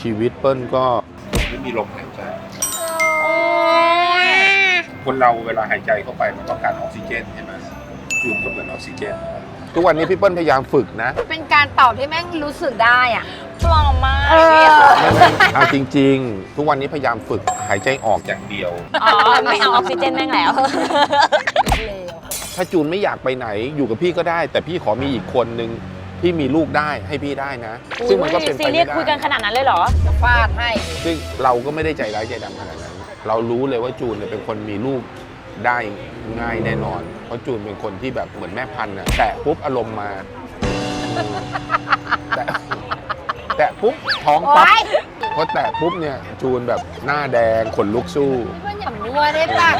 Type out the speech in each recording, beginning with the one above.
ชีวิตเปิ้ลก็ไม่มีลมหายใจคนเราเวลาหายใจเข้าไปมันต้องการออกซิเจนใช่ไหมจูนก็เหมือนออกซิเจน ทุกวันนี้พี่เปิ้ลพยายามฝึกนะ เป็นการตอบที่แม่งรู้สึกได้อะปลอมมากเออไม่ไม่เอาจริง ๆ ทุกวันนี้พยายามฝึกหายใจออกอย่างเดียว อ๋อ ไม่เอาออกซิเจนแม่งแล้ว ถ้าจูนไม่อยากไปไหนอยู่กับพี่ก็ได้ แต่พี่ขอมีอีกคนนึง ที่มีลูกได้ให้พี่ได้นะ ซึ่งมันก็เป็นซีไปเรียไม่สคุยกันได้ขนาดนั้นเลยเหรอ จะฟาดให้ ซึ่งเราก็ไม่ได้ใจร้ายใจดำขนาดนั้น เรารู้เลยว่าจูนเนี่ยเป็นคนมีลูกได้ง่ายแน่นอน เพราะจูนเป็นคนที่แบบเหมือนแม่พันธุ์นะแตะปุ๊บอารมณ์มาแตะแตะปุ๊บท้องปั๊บโอ๊ย พอแตะปุ๊บเนี่ยจูนแบบหน้าแดงขนลุกสู้พี่เปิ้ลอย่ามั่วได้ป่ะ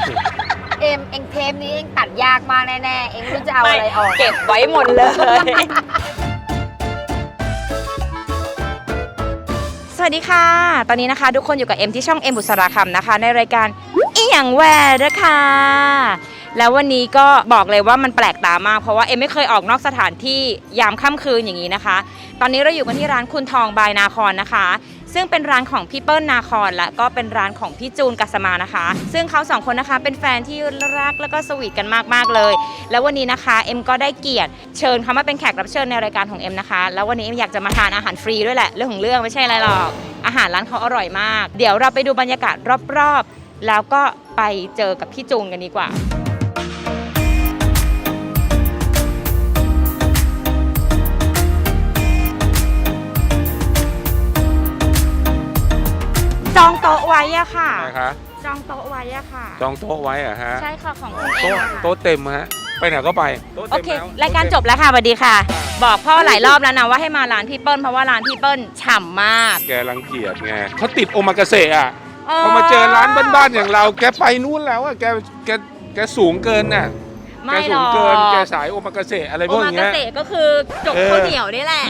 เอ็มเอ็งเทปนี้เอ็งตัดยากมากแน่ๆ เอ็งไม่รู้จะเอาอะไรออก เก็บไว้หมดเลย สวัสดีค่ะ ตอนนี้นะคะ ทุกคนอยู่กับเอ็มที่ช่องเอ็มบุษราคำนะคะ ในรายการเอียงแวร์นะคะ แล้ววันนี้ก็บอกเลยว่ามันแปลกตามาก เพราะว่าเอ็มไม่เคยออกนอกสถานที่ยามค่ำคืนอย่างนี้นะคะ ตอนนี้เราอยู่กันที่ร้านคุณทองบายนาคอนนะคะ ซึ่งเป็นร้านของพี่เปิ้ลนาคอนและก็เป็นร้านของพี่จูนกัสมานะคะ ซึ่งเขาสองคนนะคะเป็นแฟนที่รักแล้วก็สวีทกันมากๆเลย แล้ววันนี้นะคะเอ็มก็ได้เกียรติเชิญเขามาเป็นแขกรับเชิญในรายการของเอ็มนะคะ แล้ววันนี้เอ็มอยากจะมาทานอาหารฟรีด้วยแหละเรื่องของเรื่องไม่ใช่อะไรหรอก อาหารร้านเขาอร่อยมาก เดี๋ยวเราไปดูบรรยากาศรอบๆ แล้วก็ไปเจอกับพี่จูนกันดีกว่า จองโต๊ะไว้อะค่ะ นะคะจองโต๊ะไว้อะค่ะ จองโต๊ะไว้อะฮะใช่ค่ะของคุณเอ็มโต๊ะอะค่ะโต๊ะเต็มฮะไปไหนก็ไปโต๊ะโอเต็มเคแล้วรายการจบแล้วค่ะสวัสดีค่ะ บอกพ่อหลายรอบแล้วนะว่าให้มาร้านพี่เปิ้ลเพราะว่าร้านพี่เปิ้ลฉ่ำมากแกรังเกียจไงเขาติดโอมากาเสะอะพอมาเจอร้านบ้านๆอย่างเรา แกไปนู่นแล้วอะแกแกแกสูงเกินน่ะ แกไม่หสูรงอก เกินแกสายโอมากาเสะอะไรพโอวกมาอย่างเกเงี้ยษตรก็คือจบเออข้าวเหนียวนี่แหละ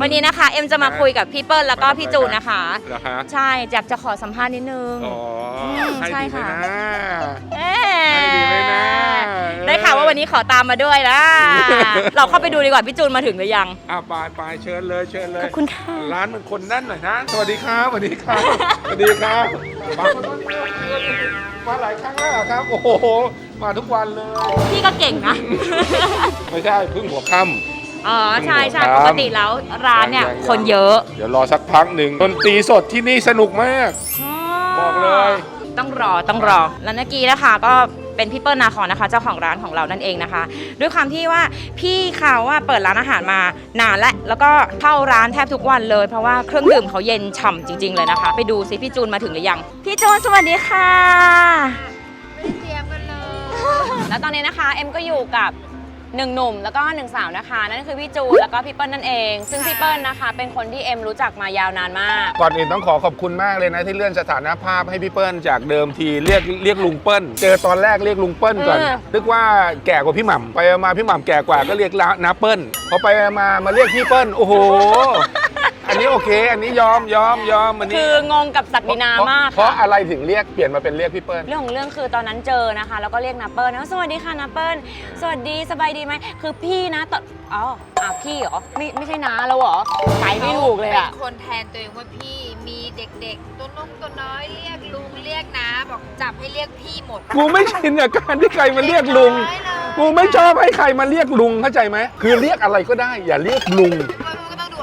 วันนี้นะคะ เอ็มจะมาคุยกับพี่เปิ้ลแล้วก็พี่จูนนะคะ เหรอฮะใช่อยากจะขอสัมภาษณ์นิดนึง อ๋อมให้ใช่ดีไหมค่ะ นะ เอ๊ให้ดีไหมนะ ได้ข่าวว่าวันนี้ขอตามมาด้วยนะ เราเข้าไปดูดีกว่าพี่จูนมาถึงหรือยัง อะไปไปเชิญเลยเชิญเลขยอบคุณค่ะ ร้านมันคนแนั่นหน่อยนะ สวัสดีครับสวัสดีครับสวัสดีครับมามาหลายครั้งแล้วเหรอครับ โอ้โห มาทุกวันเลย พี่ก็เก่งนะ ไม่ใช่เพิ่งหัวค่อ๋อใช่ใช่ครับปกติแล้วร้านเนี่ยยังๆคนเยอะำเดี๋ยวรอสักพักหนึ่งดนตรีสดที่นี่สนุกมาก บอกเลย ต้องรอต้องรอแล้วเมื่อกี้นะคะก็เป็นพี่เปิ้ลนาคอนนะคะ เจ้าของร้านของเรานั่นเองนะคะ ด้วยความที่ว่าพี่เขาว่าเปิดร้านอาหารมานานและแล้วก็เข้าร้านแทบทุกวันเลย เพราะว่าเครื่องดื่มเขาเย็นฉ่ำจริง ๆ เลยนะคะ ไปดูซิพี่จูนมาถึงหรือยัง พี่จูนสวัสดีค่ะไม่ได้เตรียมกันเลย แล้วตอนนี้นะคะ เอ็มก็อยู่กับ หนึ่งหนุ่มแล้วก็หนึ่งสาวนะคะ นั่นคือพี่จูนแล้วก็พี่เปิ้ลนั่นเอง ซึ่งพี่เปิ้ลนะคะ เป็นคนที่เอ็มรู้จักมายาวนานมาก ก่อนอื่นต้องขอขอบคุณมากเลยนะที่เลื่อนสถานภาพให้พี่เปิ้ลจากเดิมทีเรียกเรียกลุงเปิ้ลเจอตอนแรกเรียกลุงเปิ้ลก่อนเออ นึกว่าแก่กว่าพี่หม่ำไปมาพี่หม่ำแก่กว่าก็เรียกน้าเปิ้ลพอไปมามาเรียกพี่เปิ้ลโอ้โห อันนี้โอเค อันนี้ยอมยอมยอมอันนี้คืองงกับศักดินามากเพราะค่ะอะไรถึงเรียกเปลี่ยนมาเป็นเรียกพี่เปิ้ล เรื่องของเรื่องคือตอนนั้นเจอนะคะ แล้วก็เรียกนาเปิลนะสวัสดีค่ะนาเปิลสวัสดีสบายดีไหมคือพี่นะตอนอ๋ออะพี่เหรอไม่ไม่ใช่น้าแล้วเหรอไปไม่ถูกเลยอะเป็นคนแทนตัวเองว่าพี่มีเด็กๆ ตัวน้องตัวน้อยเรียกลุงเรียกนะบอกจับให้เรียกพี่หมดกูไม่ชินกับการที่ใครมาเรียกลุงเรียบร้อยเลยกูไม่ชอบให้ใครมาเรียกลุงเข้าใจไหม คือเรียกอะไรก็ได้ อย่าเรียกลุง ก็ต้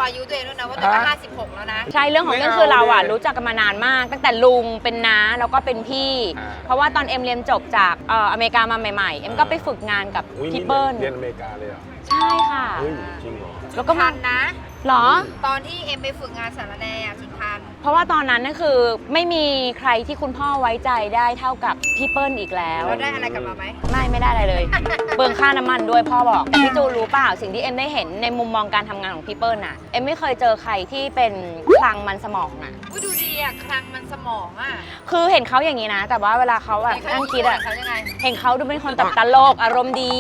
องดูอายุตัวเองด้วยนะว่าตัวเองฮะห้าสิบหกแล้วนะ ใช่เรื่องของเรื่องไม่เอาคือเราอะเลยรู้จักกันมานานมาก ตั้งแต่ลุงเป็นน้าแล้วก็เป็นพี่ อ่า เพราะว่าตอนเอ็มเรียนจบจากเอ่ออเมริกามาใหม่ๆ เอ็มก็ไปฝึกงานกับอุ๊ยพี่เปิ้ลเรียนอเมริกาเลยเหรอใช่ค่ะ เฮ้ยจริงเหรอ แล้วก็ทัมานนะหรอ ตอนที่เอ็มไปฝึกงานสารแนอะถึงทัน เพราะว่าตอนนั้นนั่นคือไม่มีใครที่คุณพ่อไว้ใจได้เท่ากับพี่เปิ้ลอีกแล้วแล้วได้อะไรกลับมาไหม ไม่ไม่ได้อะไรเลย เบืองค่าน้ำมันด้วยพ่อบอกแต่พี่จูนรู้เปล่าสิ่งที่เอ็มได้เห็นในมุมมองการทำงานของพี่เปิ้ลน่ะเอ็มไม่เคยเจอใครที่เป็นคลังมันสมองน่ะ อุ้ยดูดีอะ คลังมันสมองอะคือเห็นเขาอย่างนี้นะ แต่ว่าเวลาเขาแบบนั่งคิดอะเขายังไง เห็นเขาดูเป็นคนแบบตลกอารมณ์ดี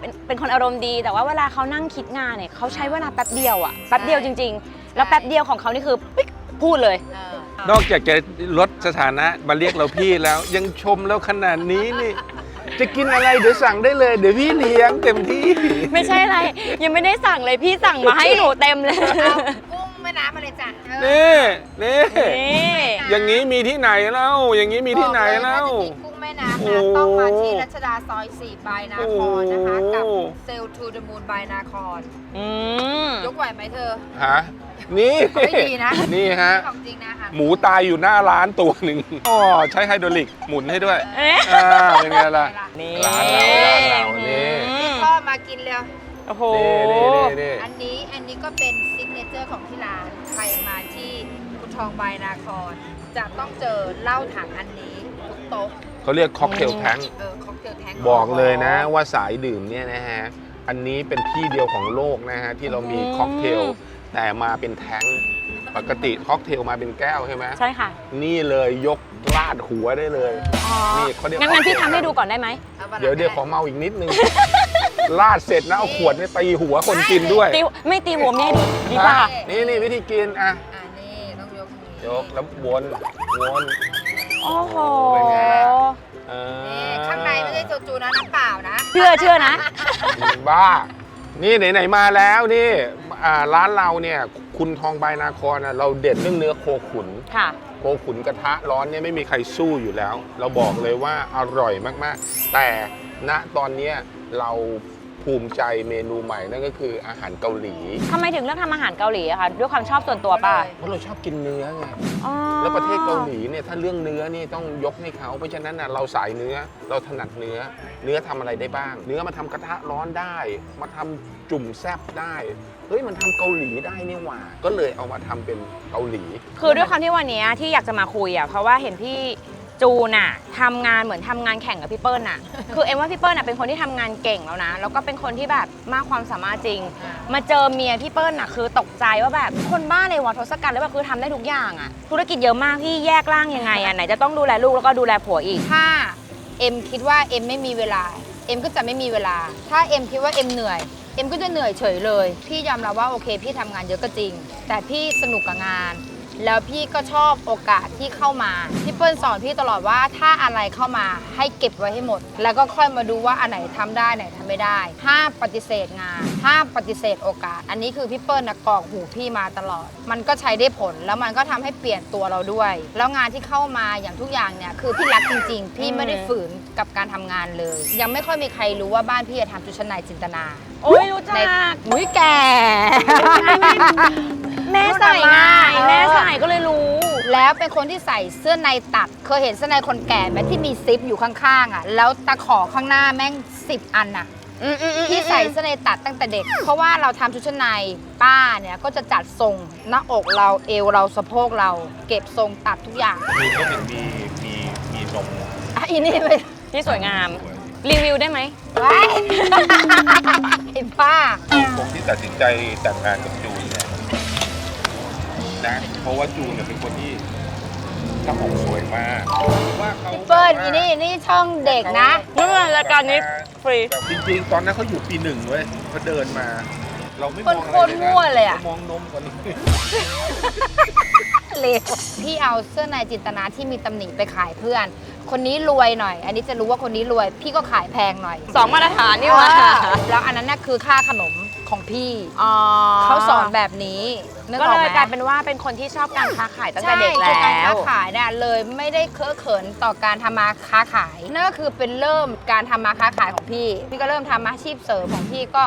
เป็นเป็นคนอารมณ์ดี แต่ว่าเวลาเขานั่งคิดงานเนี่ยเขาใช้เวลาแป๊บเดียวอะแป๊บเดียวจริง ๆ แล้วแป๊บเดียวของเขานี่คือปิ๊ก พูดเลยเออนอกจากจะลดสถานะมาเรียกเราพี่แล้ว ยังชมแล้วขนาดนี้นี่ จะกินอะไรเดี๋ยวสั่งได้เลย เดี๋ยวพี่เลี้ยงเต็มที่ ไม่ใช่อะไร ยังไม่ได้สั่งเลยพี่สั่งมาให้หนูเต็มเลยเอากุ้งแม่น้ำมาเลยจ้ะเออนี่นี่นี่อย่างนี้มีที่ไหนเล่าอย่างนี้มีที่ไหนเล่า บอ กยถ้าจะกินกุ้งแม่น้ำโอ้นะต้องมาที่รัชดาซอย 4 บายนาคอนนะคะ กับโอ้เซลทูเดอะมูนบายนาคอนอืมยกไหวไหมเธอ ฮะนี่ไม่ดีนะ นี่ฮะ ของจริงนะอาหารหมูตายอยู่หน้าร้านตัวหนึ่งอ๋อใช้ไฮดรอลิกหมุนให้ด้วยเอ๊ะอ่าเป็นไงล่ะนี่ร้านเราร้านเรานี่อืมพ่อมากินเร็วโอ้โหนี่นี่นี่นี่อันนี้อันนี้ก็เป็นซิกเนเจอร์ของที่ร้านใครมาที่คุณทองบายนาคอนจะต้องเจอเหล้าถังอันนี้ทุกโต๊ะ เขาเรียกค็อกเทลแทงเออค็อกเทลแทงบอกเลยนะว่าสายดื่มเนี่ยนะฮะ อันนี้เป็นที่เดียวของโลกนะฮะ ที่เรามีอืมค็อกเทล แต่มาเป็นแทงค์ปกติค็อกเทลมาเป็นแก้วใช่ไหมใช่ค่ะ นี่เลยยกลาดหัวได้เลยอ๋อนี่เขาเรียกงั้นงั้นพี่ทำให้ดูก่อนได้ไหมอาวันหลังเดี๋ยวเดี๋ยวขอไเมาอีกนิดนึงลาดเสร็จนะเอาขวดเนี่ยตีหัวคนกินด้วยตีไม่ตีหัวเมียดีดีกว่าอะนี่นี่วิธีกินอะอ่านี่ต้องยกนี้ยกแล้ววนวน โอ้โหเป็นไงล่ะ เออนี่ข้างในไม่ใช่โซจูนะน้ำเปล่านะเชื่อเชื่อนะ บ้า นี่ไหนๆมาแล้วนี่อ่าร้านเราเนี่ยคุณทองใบนาครนะเราเด็ดเรื่องเนื้อโคขุน ค่ะ โคขุนกระทะร้อนเนี่ยไม่มีใครสู้อยู่แล้ว เราบอกเลยว่าอร่อยมากๆ แต่ณตอนเนี้ยเรา ภูมิใจเมนูใหม่นั่นก็คืออาหารเกาหลีทำไมถึงเลือกทำอาหารเกาหลีอะคะด้วยความชอบส่วนตัวป่ะเพราะเราชอบกินเนื้อไงอ๋อแล้วประเทศเกาหลีเนี่ยถ้าเรื่องเนื้อนี่ต้องยกให้เขาเพราะฉะนั้นน่ะเราสายเนื้อเราถนัดเนื้อ เนื้อทำอะไรได้บ้าง เนื้อมาทำกระทะร้อนได้ มาทำจุ่มแซบได้เฮ้ยมันทำเกาหลีได้นี่หว่า ก็เลยเอามาทำเป็นเกาหลี คือด้วยความที่วันนี้ที่อยากจะมาคุยอะเพราะว่าเห็นพี่ จูนอะทำงานเหมือนทำงานแข่งกับพี่เปิ้ลน่ะ คือเอ็มว่าพี่เปิ้ลน่ะเป็นคนที่ทำงานเก่งแล้วนะ แล้วก็เป็นคนที่แบบมากความสามารถจริง มาเจอเมียพี่เปิ้ลน่ะคือตกใจว่าแบบคนบ้าเลยวะทศกัณฐ์แล้วแบบคือทำได้ทุกอย่างอะธุรกิจเยอะมากพี่แยกร่างยังไงอะไหนจะต้องดูแลลูกแล้วก็ดูแลผัวอีก ถ้าเอ็มคิดว่าเอ็มไม่มีเวลา เอ็มก็จะไม่มีเวลา ถ้าเอ็มคิดว่าเอ็มเหนื่อย เอ็มก็จะเหนื่อยเฉยเลย พี่ยอมรับว่าโอเค พี่ทำงานเยอะก็จริง แต่พี่สนุกกับงาน แล้วพี่ก็ชอบโอกาสที่เข้ามาพี่เปิ้ลสอนพี่ตลอดว่าถ้าอะไรเข้ามาให้เก็บไว้ให้หมด แล้วก็ค่อยมาดูว่าอันไหนทำได้ไหนทำไม่ได้ห้ามปฏิเสธงานห้ามปฏิเสธโอกาส อันนี้คือพี่เปิ้ลนะกรอกหูพี่มาตลอด มันก็ใช้ได้ผลแล้วมันก็ทำให้เปลี่ยนตัวเราด้วย แล้วงานที่เข้ามาอย่างทุกอย่างเนี่ยคือพี่รักจริงๆพี่ไม่ได้ฝืนกับการทำงานเลย ยังไม่ค่อยมีใครรู้ว่าบ้านพี่จะทำชุดชั้นในจินตนา โอ้ยรู้จัในกมุ้ยแก แม่ใส่ไงเออแม่ใส่ก็เลยรู้ แล้วเป็นคนที่ใส่เสื้อในตัด เคยเห็นเสื้อในคนแก่ไหมที่มีซิปอยู่ข้างๆอะ แล้วตะขอข้างหน้าแม่งสิบอันอะที่ใส่เสื้อในตัดตั้งแต่เด็ก เพราะว่าเราทำชุดชั้นในป้าเนี่ยก็จะจัดทรงหน้าอกเราเอวเราสะโพกเรา เก็บทรงตัดทุกอย่างมีก็เป็นมีมีมีนมอะอีนี่ไปที่สวยงาม รีวิวได้ไหมไว้ไอ้ป้าผมที่ตัดสินใจแต่งงานกับจู นเนี่ยนะ เพราะว่าจูนเนี่ยเป็นคนที่ทำผมสวยมากว่าเขาพี่เปิ้ลอีนี่นี่ช่องเด็กนะไม่เป็นไรรายการนี้ฟรีแต่จริงๆ ตอนนั้นเขาอยู่ปีหนึ่งเว้ยเขาเดินมา เราไม่มคอนงโคอะไรตรเลยนะมั่วเลยอะ รามองนมก่อนเลวพี่เอาเสื้อในจินตนาที่มีตำหนิไปขายเพื่อน คนนี้รวยหน่อย อันนี้จะรู้ว่าคนนี้รวย พี่ก็ขายแพงหน่อยสองมาตรฐานนี่หว่า แล้วอันนั้นน่ะคือค่าขนม ของพี่ อ๋อเขาสอนแบบนี้นึกก็ออกเลไหม ยกลายเป็นว่าเป็นคนที่ชอบการค้าขายตั้งแต่ใช่เด็กคือการแล้ค้าว ขายเนี่ยเลยไม่ได้เคอะเขินต่อการทำมาค้าขายนั่นก็คือเป็นเริ่มการทำมาค้าขายของพี่ พี่ก็เริ่มทำอาชีพเสริมของพี่ก็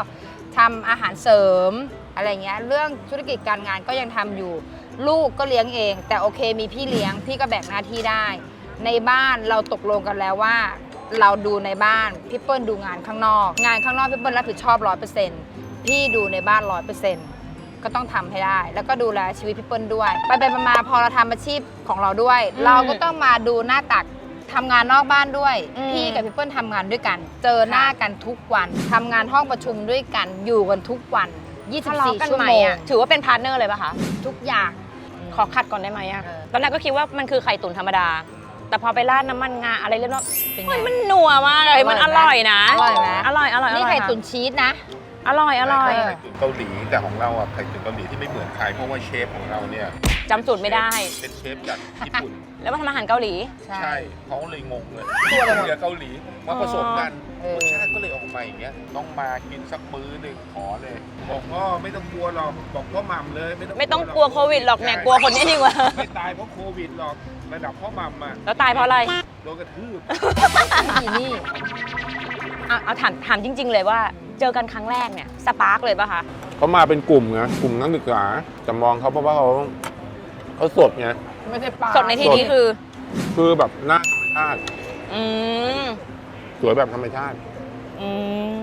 ทำอาหารเสริมอะไรเงี้ยเรื่องธุรกิจการงานก็ยังทำอยู่ ลูกก็เลี้ยงเอง แต่โอเคมีพี่เลี้ยงพี่ก็แบ่งหน้าที่ได้ ในบ้านเราตกลงกันแล้วว่า เราดูในบ้านพี่เปิ้ลดูงานข้างนอก งานข้างนอกพี่เปิ้ลรับผิดชอบร้อยเปอร์เซ็นต์ พี่ดูในบ้านร้อยเปอร์เซ็นต์ก็ต้องทำให้ได้ แล้วก็ดูแลชีวิตพี่เปิ้ลด้วย ไปไปมาๆพอเราทำอาชีพของเราด้วย อืมเราก็ต้องมาดูหน้าตักทำงานนอกบ้านด้วย อืม พี่กับพี่เปิ้ลทำงานด้วยกัน เจอหน้ากันทุกวันทำงานห้องประชุมด้วยกันอยู่กันทุกวันทะเลาะ24กันชั่วไหมโมงอะถือว่าเป็นพาร์ทเนอร์เลยป่ะคะ ทุกอย่าง ขอขัดก่อนได้ไหมอะเออ ตอนแรกก็คิดว่ามันคือไข่ตุ๋นธรรมดา แต่พอไปราดน้ำมันงาอะไรเรียบร้อยเป็นไง เฮ้ยมันนัวมากเลย มันออร่ร่ออยยไหมนะ อร่อยไหม อร่อยอร่อยนี่อร่อยไข่ค่ะตุ๋นชีสนะ อร่อยอร่อยเออไข่ตุ๋นเกาหลีแต่ของเราอะไข่ตุ๋นเกาหลีที่ไม่เหมือนใครเพราะว่าเชฟของเราเนี่ยจำสูตรไม่ได้ เป็นเชฟจากญี่ปุ่น แล้วมาทำอาหารเกาหลี ใช่ใช่เขาเลยงงเลยทั่วไปหมดเรือเกาหลีมาผสมกันเออรสชาติก็เลยออกมาอย่างเงี้ยต้องมากินสักมื้อหนึ่งขอเลย บอกพ่อไม่ต้องกลัวหรอกบอกพ่อหม่ำเลยไม่ต้องไม่ต้องกลัวโควิดหรอกเนี่ยกลัวคนนี้ดีกว่าไม่ตายเพราะโควิดหรอกระดับพ่อหม่ำอะแล้วตายเพราะอะไรโดนกระทืบนี่นี่เอาเอาถามถามจริง ๆ เลยว่า เจอกันครั้งแรกเนี่ยสปาร์กเลยป่ะคะ เขามาเป็นกลุ่มไงกลุ่มนักศึกษาจะมองเขาเพราะว่าเขาเขาสดไง ไม่ใช่ปลาสดในที่นี้คือ คือแบบหน้าธรรมชาติอืมสวยแบบธรรมชาติ อืม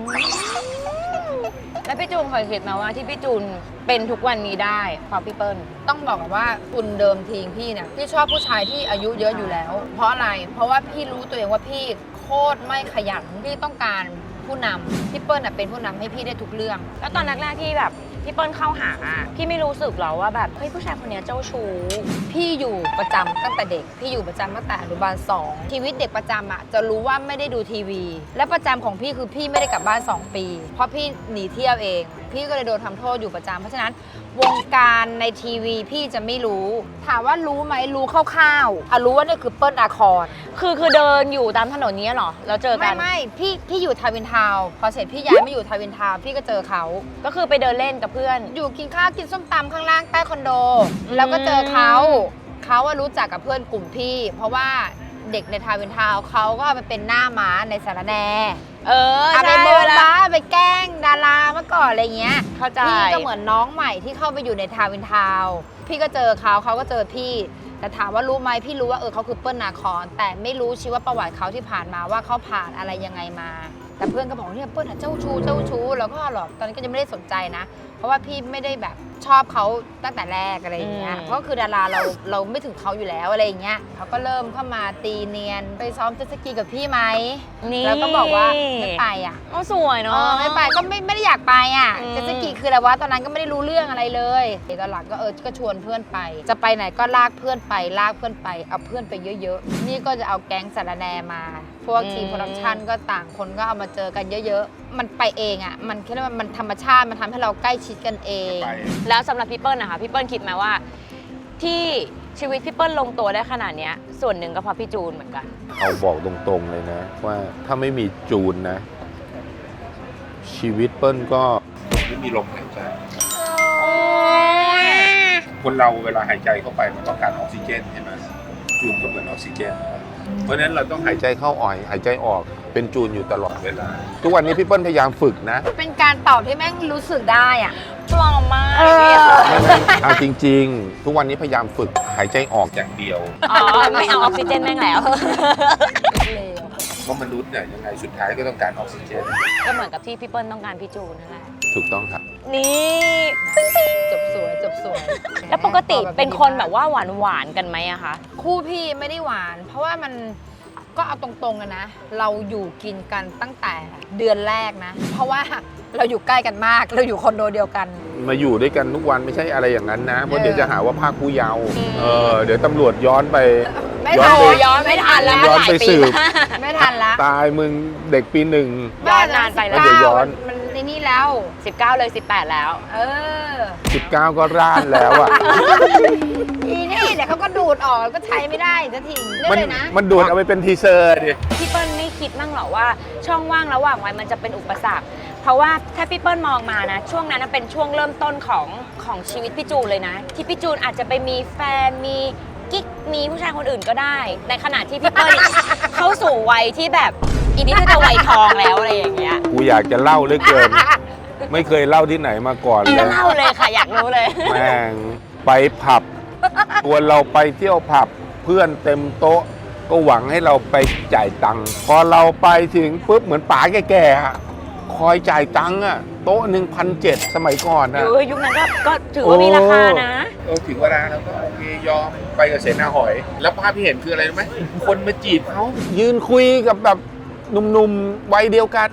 แล้วพี่จูนเคยคิดไหมาว่าที่พี่จูนเป็นทุกวันนี้ได้เพราะพี่เปิ้ล ต้องบอกก่อนว่าคุณเดิมทีงพี่เนี่ยพี่ชอบผู้ชายที่อายุเยอะอยู่แล้ว เพราะอะไร เพราะว่าพี่รู้ตัวเองว่าพี่โคตรไม่ขยันพี่ต้องการ ผู้นำพี่เปิ้ลน่ะเป็นผู้นำให้พี่ได้ทุกเรื่อง แล้วตอนแรกๆที่แบบพี่เปิ้ลเข้าหาอะพี่ไม่รู้สึกหรอว่าแบบเฮ้ยผู้ชายคนเนี้ยเจ้าชู้ พี่อยู่ประจำตั้งแต่เด็ก พี่อยู่ประจำตั้งแต่อนุบาลสองชีวิตเด็กประจำอะจะรู้ว่าไม่ได้ดูทีวี และประจำของพี่คือพี่ไม่ได้กลับบ้าน 2 ปี เพราะพี่หนีเที่ยวเอง พี่ก็เลยโดนทำโทษอยู่ประจำเพราะฉะนั้นวงการในทีวีพี่จะไม่รู้ ถามว่ารู้ไหมรู้คร่าวๆอะรู้ว่านี่คือเปิ้ลอาคอนคือคือเดินอยู่ตามถนนนี้เหรอแล้วเจอกัไม่นไม่พี่พี่อยู่ทาวินทาวน์พอเสร็จพี่ย้ายมาอยู่ทาวินทาวน์พี่ก็เจอเขา ก็คือไปเดินเล่นกับเพื่อน อยู่กินข้าวกินส้มตำข้างล่างใต้คอนโดแล้วก็เจอเขา เขาว่ารู้จักกับเพื่อนกลุ่มพี่ เพราะว่า เด็กในทาวินทาวน์เขาก็เอาไปเป็นหน้าม้าในสารแหนเออเอาไปใช่โบเวลาบ้าไปแกล้งดาราเมื่อก่อนอะไรเงี้ย เข้าใจ พี่ก็เหมือนน้องใหม่ที่เข้าไปอยู่ในทาวินทาวน์พี่ก็เจอเขาเขาก็เจอพี่ แต่ถามว่ารู้ไหมพี่รู้ว่าเออเขาคือเปิ้ลนาคอนแต่ไม่รู้ชีวประวัติเขาที่ผ่านมาว่าเขาผ่านอะไรยังไงมา แต่เพื่อนก็บอกว่าเนี่ยเปิ้ลอะเจ้าชู้เจ้าชู้แล้วก็หรอกตอนนี้นก็ยังไม่ได้สนใจนะ เพราะว่าพี่ไม่ได้แบบ ชอบเขาตั้งแต่แรกอะไรอย่างเงี้ย อืม เพราะคือดาราเราเราไม่ถึงเขาอยู่แล้วอะไรอย่างเงี้ยเขาก็เริ่มเข้ามาตีเนียนไปซ้อมเจ็ตสกีกับพี่ไหมนี่แล้วก็บอกว่าไม่ไปอะโอ้สวยเอเนาะ อไม่ไปก็ไม่ไม่ได้อยากไปอะอืม เจ็ตสกีคืออะไรวะตอนนั้นก็ไม่ได้รู้เรื่องอะไรเลยตอนหลังก็เออก็ชวนเพื่อนไป จะไปไหนก็ลากเพื่อนไปลากเพื่อนไปเอาเพื่อนไปเยอะๆนี่ก็จะเอาแก๊งสารแนมา พวกทีมโปรดักชันก็ต่างคนก็เอามาเจอกันเยอะ ๆ มันไปเองอะมันแค่ว่ามันธรรมชาติมันทำให้เราใกล้ชิดกันเอง ไป แล้วสำหรับพี่เปิ้ลนะคะพี่เปิ้ลคิดไหมว่า ที่ชีวิตพี่เปิ้ลลงตัวได้ขนาดเนี้ย ส่วนหนึ่งก็เพราะพี่จูนเหมือนกัน เอาบอกตรงๆเลยนะ ว่าถ้าไม่มีจูนนะ ชีวิตเปิ้ลก็ไม่มีลมหายใจคนเราเวลาหายใจเข้าไปมันต้องการออกซิเจนใช่ไหมจูนก็เหมือนออกซิเจน เพราะฉะนั้นเราต้องหายใจเข้าอ่อย หายใจออก เป็นจูนอยู่ตลอดเวลา ทุกวันนี้พี่เปิ้ลพยายามฝึกนะ เป็นการตอบที่แม่งรู้สึกได้อะปลอมมากเออพี่ไม่ไม่เอาจริง ๆ ทุกวันนี้พยายามฝึกหายใจออกอย่างเดียวอ๋อไม่เอาออกซิเจนแม่งแล้วเลวเพราะมนุษย์เนี่ยยังไงสุดท้ายก็ต้องการออกซิเจน ก็เหมือนกับที่พี่เปิ้ลต้องการพี่จูนนั่นแหละ ถูกต้องครับ นี่จบสวยจบสวยแล้วปกติเป็นคนแบบว่าหวานหวานๆกันไหมอะคะ คู่พี่ไม่ได้หวาน เพราะว่ามัน ก็เอาตรงๆกันนะ เราอยู่กินกันตั้งแต่เดือนแรกนะ เพราะว่าเราอยู่ใกล้กันมาก เราอยู่คอนโดเดียวกัน มาอยู่ด้วยกันทุกวันไม่ใช่อะไรอย่างนั้นนะ เพราะเออเดี๋ยวจะหาว่าภาคผู้เยาว์อืมเออเดี๋ยวตำรวจย้อนไป ไม่ย้อทันนไป ย้อนไม่ทันแล้วย้อนไปสืบไม่ทันละตายมึงเด็กปีหนึ่ง ย้อนนานไปแล้ว เดี๋ยวย้อน มันในนี่แล้ว 19 เลย 18 แล้ว เออ 19 ก็ร่านแล้วอะ อีนี่เดี๋ยวเขาก็ดูดออกก็ใช้ไม่ได้จะทิ้งได้มัเลยนะ มันดูดเอาไปเป็นทีเซอร์ดิ พี่เปิ้ลไม่คิดมั่งหรอว่าช่องว่างระหว่างวัยมันจะเป็นอุปสรรค เพราะว่าถ้าพี่เปิ้ลมองมานะ ช่วงนั้นนะเป็นช่วงเริ่มต้นของของชีวิตพี่จูนเลยนะ ที่พี่จูนอาจจะไปมีแฟนมี กิ๊กมีผู้ชายคนอื่นก็ได้ ในขณะที่พี่เปิ้ล เข้าสู่วัยที่แบบอีนี้ก็จะวัยทองแล้วอะไรอย่างเงี้ยกูอยากจะเล่าเหลือเกิน ไม่เคยเล่าที่ไหนมาก่อนเลก็ย เล่าเลยค่ะอยากรู้เลย แม่งไปผับตัวเราไปเที่ยวผับเพื่อนเต็มโต๊ะ ก็หวังให้เราไปจ่ายตังค์พอเราไปถึงปุ๊บเหมือนป๋าแก่ๆอะคอยจ่ายตังค์อะ โต๊ะหนึ่งพันเจ็ดสมัยก่อนออะยู่ยุคนั้นก็ก็ถือว่ามีราคานะ เออถึงเวลาแล้วก็โอเคยอมไปกับเสนาหอย แล้วภาพที่เห็นคืออะไรรู้ไหมคนมาจีบเขายืนคุยกับแบบหนุ่มๆวัยเดียวกัน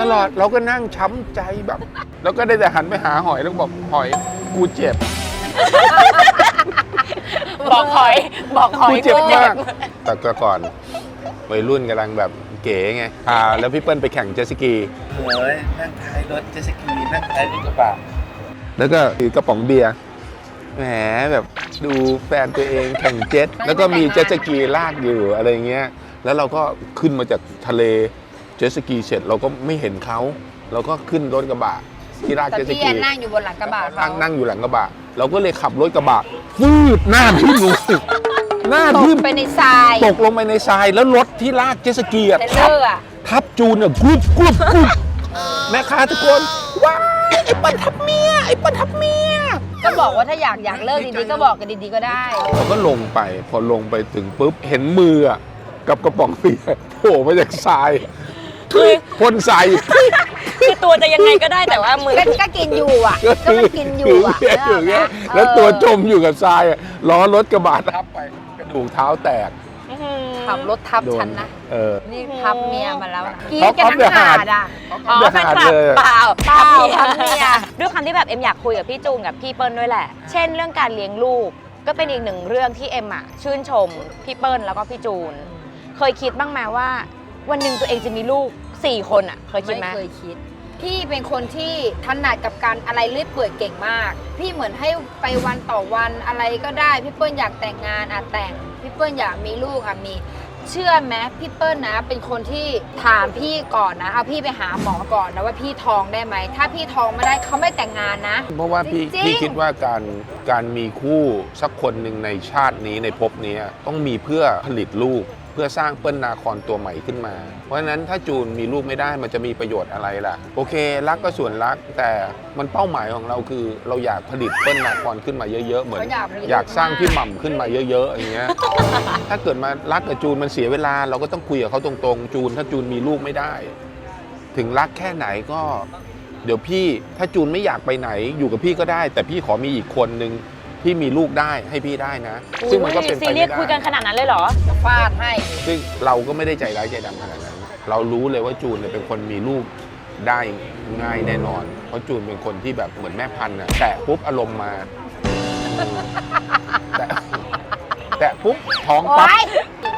ตลอดเราก็นั่งช้ำใจแบบ แล้วก็ได้แต่หันไปหาหอยแล้วก็บอกหอยกูเจ็บ บอกหอย บอกหอยกูเจ็บกูมากแต่ก็ก่อนวัยรุ่นกำลังแบบ เก๋ไงอ่าแล้วพี่เปิ้ลไปแข่งเจ็ตสกีเฮ้ยนั่งท้ายรถเจ็ตสกีนั่งท้ายรถกระบะแล้วก็ถือกระป๋องเบียร์แหมแบบดูแฟนตัวเองแข่งเจ็ตแล้วก็มีเจ็ตสกีลากอยู่อะไรเงี้ยแล้วเราก็ขึ้นมาจากทะเลเจ็ตสกีเสร็จเราก็ไม่เห็นเขาเราก็ขึ้นรถกระบะที่ลากแต่เจ็ตสพี่กีอะนั่งอยู่บนหลังกระบะเขานั่งนั่งอยู่หลังกระบะ เราก็เลยขับรถกระบะฟืดหน้าทิ่มลง หน้าตทิ่กมไปในทรายตกลงไปในทรายแล้วรถที่ลากเจ็ตสกีอะเทรลเลทับอร์อะทับจูนอะกรุบกรุบกรุบแม่ค้าทุกคนว้ายไอ้ปันทับเมียไอ้ปันทับเมียก็บอกว่าถ้าอยากอยากเลิกดีๆก็บอกกันดีๆก็ได้ เราก็ลงไปพอลงไปถึงปุ๊บเห็นมืออะกับกระป๋องเบียร์โผล่มาจากทรายคือพ่นทรายคือตัวจะยังไงก็ได้แต่ว่ามือ ก็ก็กินอยู่อะก็มันกินอยู่อะถือยู่อย่างเงี้ยแล้วตัวจมอยู่กับทรายอะล้อรถกระบะทับไปกระ ดูกเท้าแตกขับรถทับโดฉันนะ เออ นี่ทับเมียมาแล้วนะกรีท็อดปกันออฟทั้งเดอะหาฮาร์ดดอะ อ๋อแฟนคลับเลยเปล่าเปล่าทับทับเมีเมียยด้วยความที่แบบเอ็มอยากคุยกับพี่จูนกับพี่เปิ้ลด้วยแหละ เช่นเรื่องการเลี้ยงลูก ก็เป็นอีกหนึ่งเรื่องที่เอ็มอะชื่นชมพี่เปิ้ลแล้วก็พี่จูน เคยคิดบ้างไหมว่า วันหนึ่งตัวเองจะมีลูกสี่คนอะเคยคิดไม่ไหมเคยคิด พี่เป็นคนที่ถนัดกับการอะไรเลื่อยเปื่อยเก่งมาก พี่เหมือนให้ไปวันต่อวันอะไรก็ได้ พี่เปิ้ลอยากแต่งงานอะแต่ง พี่เปิ้ลอยากมีลูกอะมี เชื่อไหมพี่เปิ้ลนะ เป็นคนที่ถามพี่ก่อนนะเอาพี่ไปหาหมอก่อนนะว่าพี่ท้องได้ไหม ถ้าพี่ท้องไม่ได้เขาไม่แต่งงานนะ เพราะว่าพี่จริงๆ พี่คิดว่าการการมีคู่สักคนหนึ่งในชาตินี้ในภพนี้ต้องมีเพื่อผลิตลูก เพื่อสร้างเปิ้ลนาครตัวใหม่ขึ้นมา เพราะฉะนั้นถ้าจูนมีลูกไม่ได้มันจะมีประโยชน์อะไรล่ะ โอเค รักก็ส่วนรักแต่มันเป้าหมายของเราคือ เราอยากผลิตเปิ้ลนาครขึ้นมาเยอะๆเหมือนเขาอยากมีลูกอยากสร้างมากพี่หม่ำขึ้นมาเยอะๆอย่างเงี้ยถ้าเกิดมารักกับจูนมันเสียเวลา เราก็ต้องคุยกับเขาตรงๆ จูน ถ้าจูนมีลูกไม่ได้ ถึงรักแค่ไหนก็ เดี๋ยวพี่ถ้าจูนไม่อยากไปไหนอยู่กับพี่ก็ได้ แต่พี่ขอมีอีกคนนึง ที่มีลูกได้ให้พี่ได้นะ ซึ่งมันก็เป็นซีไปเรียไม่สคุยกันได้ขนาดนั้นเลยเหรอ จะฟาดให้ ซึ่งเราก็ไม่ได้ใจร้ายใจดำขนาดนั้น เรารู้เลยว่าจูนเนี่ยเป็นคนมีลูกได้ง่ายแน่นอน เพราะจูนเป็นคนที่แบบเหมือนแม่พันธุ์นะแตะปุ๊บอารมณ์มาแตะแตะปุ๊บท้องปั๊บโอ๊ย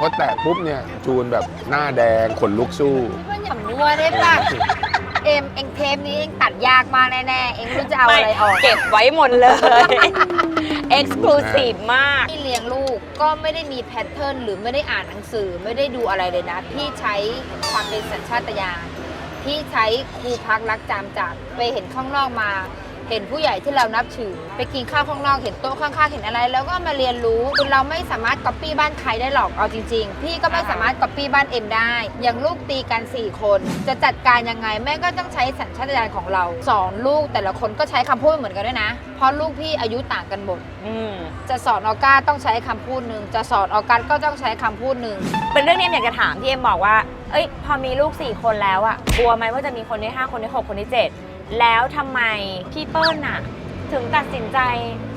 พอแตะปุ๊บเนี่ยจูนแบบหน้าแดงขนลุกสู้พี่เปิ้ลอย่ามั่วได้ป่ะ เอ็มเอ็งเทปนี้เอ็งตัดยากมากแน่ๆ เอ็งไม่รู้จะเอาอะไรออก เก็บไว้หมดเลย เอ็กซ์คลูซีฟมาก ที่เลี้ยงลูกก็ไม่ได้มีแพทเทิร์นหรือไม่ได้อ่านหนังสือไม่ได้ดูอะไรเลยนะ พี่ใช้ความเป็นสัญชาตญาณพี่ใช้ครูพักรักจำจากไปเห็นข้างนอกมา เห็นผู้ใหญ่ที่เรานับถือ ไปกินข้าวข้างนอกเห็นโต๊ะข้างๆเห็นอะไร แล้วก็มาเรียนรู้คือเราไม่สามารถก๊อปปี้บ้านใครได้หรอกเอาจริง ๆ พี่ก็ไม่สามารถก๊อปปี้บ้านเอ็มได้ อย่างลูกตีกัน 4 คน จะจัดการยังไงแม่ก็ต้องใช้สัญชาตญาณของเราสอนลูกแต่ละคนก็ใช้คำพูดไม่เหมือนกันด้วยนะ เพราะลูกพี่อายุต่างกันหมด อืม จะสอนออก้าต้องใช้คำพูดหนึ่งจะสอนออกัสก็ต้องใช้คำพูดหนึ่ง เป็นเรื่องที่เอ็มอยากจะถามที่เอ็มบอกว่า เอ้ย พอมีลูก 4 คนแล้วอะกลัวไหมว่าจะมีคนที่ 5 คนที่ 6 คนที่ 7 แล้วทำไมพี่เปิ้ลอะถึงตัดสินใจ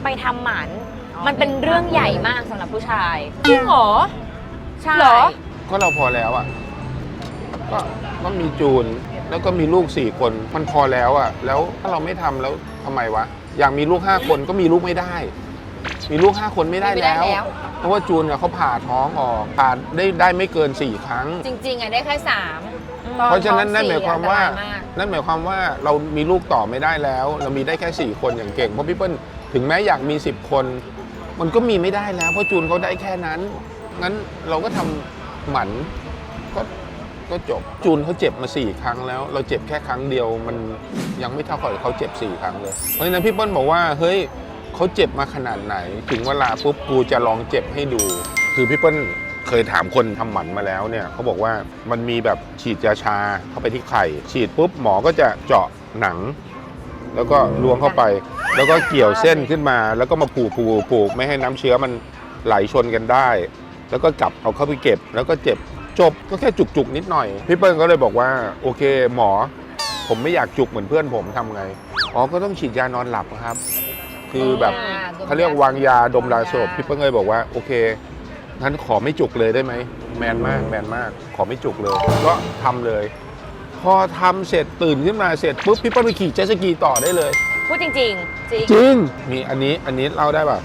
ไปทำหมันอ๋อมันเป็นเรื่องใหญ่มากสำหรับผู้ชาย จริงเหรอ ใช่ เหรอ ก็เราพอแล้วอะก็ก็มีจูนแล้วก็มีลูกสี่คนมันพอแล้วอะ แล้วถ้าเราไม่ทำแล้วทำไมวะ อยากมีลูกห้าคนก็มีลูกไม่ได้ มีลูกห้าคนไม่ได้ไม่ได้แล้วแล้ว เพราะว่าจูนเนี่ยเขาผ่าท้องออกผ่าได้ได้ไม่เกินสี่ครั้ง จริงๆอะได้แค่สามอืม ตอเพราะฉะนั้นท้นั่องนหมายความว่าสี่อันตรายมากนั่นหมายความว่าเรามีลูกต่อไม่ได้แล้ว เรามีได้แค่สี่คนอย่างเก่งเพราะพี่เปิ้ลถึงแม้อยากมีสิบคน มันก็มีไม่ได้แล้ว เพราะจูนเขาได้แค่นั้น งั้นเราก็ทำหมันก็ก็จบจูนเขาเจ็บมาสี่ครั้งแล้ว เราเจ็บแค่ครั้งเดียวมันยังไม่เท่ากับเขาเจ็บสี่ครั้งเลย เพราะฉะนั้นพี่เปิ้ลบอกว่าเฮ้ยเขาเจ็บมาขนาดไหน ถึงเวลาปุ๊บกูจะลองเจ็บให้ดู คือพี่เปิ้ล เคยถามคนทำหมันมาแล้วเนี่ยเขาบอกว่ามันมีแบบฉีดยาชาเข้าไปที่ไข่ ฉีดปุ๊บหมอก็จะเจาะหนัง แล้วก็ล้วงเข้าไป แล้วก็เกี่ยวเส้นขึ้นมา แล้วก็มาผูกผูกผูกไม่ให้น้ำเชื้อมันไหลชนกันได้ แล้วก็กลับเอาเข้าไปเก็บ แล้วก็เจ็บจบก็แค่จุกๆนิดหน่อยพี่เปิ้ลก็เลยบอกว่าโอเคหมอ ผมไม่อยากจุกเหมือนเพื่อนผมทำไงอ๋อก็ต้องฉีดยานอนหลับครับ คือแบบอ่ดมเขาเรียกวางยาดมยาสลบพี่เปิ้ลเลยบอกว่าโอเค งั้นขอไม่จุกเลยได้ไหมแมนมากแมนมาก ขอไม่จุกเลย ก็ทำเลย พอทำเสร็จตื่นขึ้นมาเสร็จปุ๊บพี่เปิ้ลไปขี่เจ็ตสกีต่อได้เลย พูดจริงจริงจริงมีอันนี้อันนี้เล่าได้ป่ะ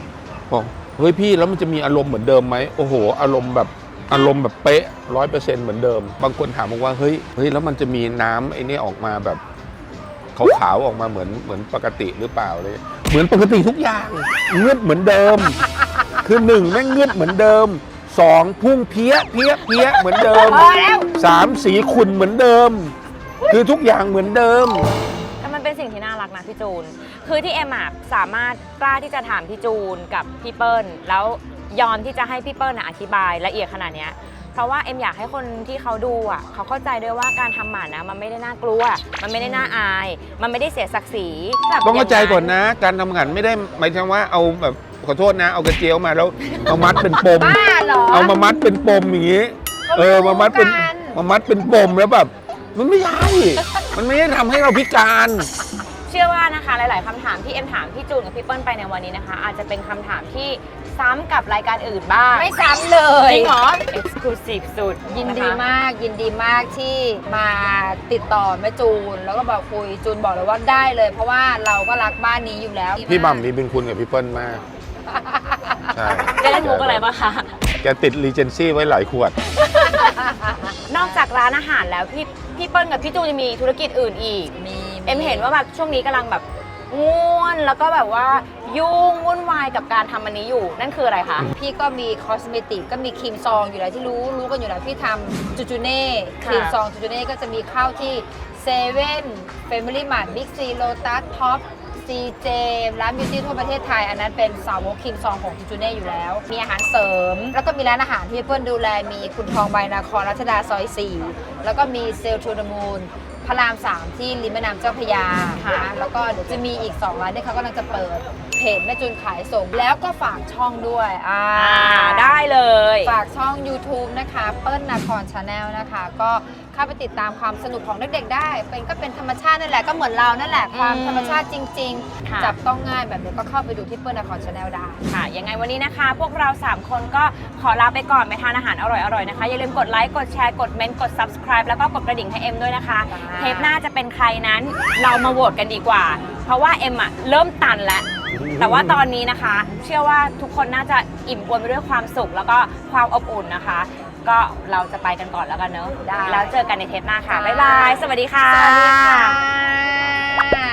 บอกเฮ้ยพี่แล้วมันจะมีอารมณ์เหมือนเดิมไหมโอ้โห อารมณ์แบบอารมณ์แบบเป๊ะร้อยเปอร์เซ็นต์เหมือนเดิม บางคนถามบอกว่าเฮ้ยเฮ้ยแล้วมันจะมีน้ำไอ้นี่ออกมาแบบขาวๆออกมาเหมือนเหมือนปกติหรือเปล่าเลย เหมือนปกติทุกอย่างเงือดเหมือนเดิม คือหนึ่งแม่งเงือดเหมือนเดิมสองพุ่งเพี้ยเพี้ยเพี้ยเหมือนเดิมพอแล้ว สามสีขุ่นเหมือนเดิม คือทุกอย่างเหมือนเดิม แต่มันเป็นสิ่งที่น่ารักนะพี่จูน คือที่เอ็มอะสามารถกล้าที่จะถามพี่จูนกับพี่เปิ้ลแล้วยอมที่จะให้พี่เปิ้ลน่ะอธิบายละเอียดขนาดเนี้ย เพราะว่าเอ็มอยากให้คนที่เขาดูอะเขาเข้าใจด้วยว่าการทำหมันนะมันไม่ได้น่ากลัว มันไม่ได้น่าอาย มันไม่ได้เสียศักดิ์ศรีแบบต้องเข้าใจก่อนย่งนะ การทำงานไม่ได้หมายถึงว่าเอาแบบ ขอโทษนะ เอากระเจียวมาแล้วมามัดเป็นปม บ้าเหรอ เอามามัดเป็นปมอย่างนี้ เขาเอไม่อมามัดเป็นรู้กัน มามัดเป็นปมแล้วแบบมันไม่ใช่มันไม่ได้ทำให้เราพิการ เชื่อว่านะคะ หลาย ๆคำถามที่เอ็มถามพี่จูนกับพี่เปิ้ลไปในวันนี้นะคะ อาจจะเป็นคำถามที่ซ้ำกับรายการอื่นบ้างไม่ซ้ำเลยจริงเหรอ exclusive สุดยินดีนะคะมากยินดีมากที่มาติดต่อแม่จูน แล้วก็บอกคุยจูนบอกเลยว่าได้เลย เพราะว่าเราก็รักบ้านนี้อยู่แล้วพี่บัมมีเป็นคุณกับพี่เปิ้ลมาก ใช่จะเล่นมุกอะไรบ้างคะ แกติดรีเจนซี่ไว้หลายขวด นอกจากร้านอาหารแล้วพี่พี่เปิ้ลกับพี่จูนยังมีธุรกิจอื่นอีก มีเอ็มเห็นว่าแบบช่วงนี้กำลังแบบง่วนแล้วก็แบบว่ายุ่งวุ่นวายกับการทำอันนี้อยู่ นั่นคืออะไรคะ พี่ก็มีคอสเมติกก็มีครีมซองอยู่แล้วที่รู้รู้กันอยู่แล้วพี่ทำจูจูเน่คค่ะ รีมซองจูจูเน่ก็จะมีเข้าที่เซเว่นเฟมิลี่มาร์ทบิ๊กซีโลตัสท็อป ซีเจร้านบิวตี้ทั่วประเทศไทย อันนั้นเป็นสาวกครีมซองของจูจูเน่อยู่แล้ว มีอาหารเสริม แล้วก็มีร้านอาหารที่เพื่อนดูแลมีคุณทองใบนาครรัชดาซอย 4 แล้วก็มีเซลทูดมูลพระราม 3 ที่ริมแม่น้ำเจ้าพระยาค่ะนะแล้วก็เดี๋ยวจะมีอีก 2 ร้านที่เขากำลังจะเปิดเพจแม่จูนขายส่งแล้วก็ฝากช่องด้วยอ่าอ่าได้เลย ฝากช่อง YouTube นะคะ เปิ้ลนาคอนชาแนลนะคะก็ เข้าไปติดตามความสนุกของเด็กๆได้ เป็นก็เป็นธรรมชาตินั่นแหละก็เหมือนเรานั่นแหละความอืมธรรมชาติจริง ค่ะ ๆ จับต้องง่ายแบบนี้ก็เข้าไปดูที่เปิ้ลนาคอนชาแนลได้ ค่ะยังไงวันนี้นะคะ พวกเรา 3 คนก็ขอลาไปก่อนไปทานอาหารอร่อยๆนะคะ อย่าลืมกดไลค์ กดแชร์ กดเมนต์กด subscribe แล้วก็กดกระดิ่งให้เอ็มด้วยนะคะ จ้า เทปหน้าจะเป็นใครนั้นเรามาโหวตกันดีกว่า เพราะว่าเอ็มอะเริ่มตันแล้ว แต่ว่าตอนนี้นะคะ เชื่อว่าทุกคนน่าจะอิ่มอวนไปด้วยความสุข แล้วก็ความอบอุ่นนะคะ ก็เราจะไปกันก่อนแล้วกันเนอะได้ แล้วเจอกันในเทปหน้าค่ะค่ะบ๊ายบายสวัสดีค่ะสวัสดีค่ะ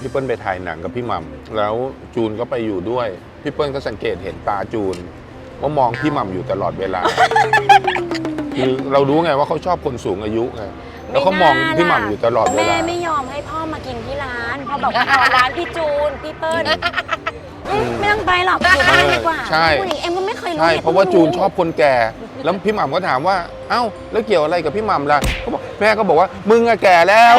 พี่เปิ้ลไปถ่ายหนังกับพี่หมัมแล้วจูนก็ไปอยู่ด้วย พี่เปิ้ลก็สังเกตเห็นตาจูน ว่ามองพี่หมัมอยู่ตลอดเวลา คือเรารู้ไงว่าเขาชอบคนสูงอายุไงแล้วเขามองพี่หม่ำอยู่ตลอดเวแม่ลา ไม่ยอมให้พ่อมากินที่ร้าน พ่อบอกว่าเอาร้านพี่จูน พี่เปิ้ล อืมไม่ต้องไปหรอกอยู่บ้านดีกว่าใช่ผู้หญิงเอ็มก็ไม่เคยรู้ใช่ นี่ยเพราะว่าพิ่งจูนชอบคนแก่ แล้วพี่หม่ำก็ถามว่า เอ้า แล้วเกี่ยวอะไรกับพี่หม่ำล่ะเขาบอกแม่ก็บอกว่า มึงอะแก่แล้ว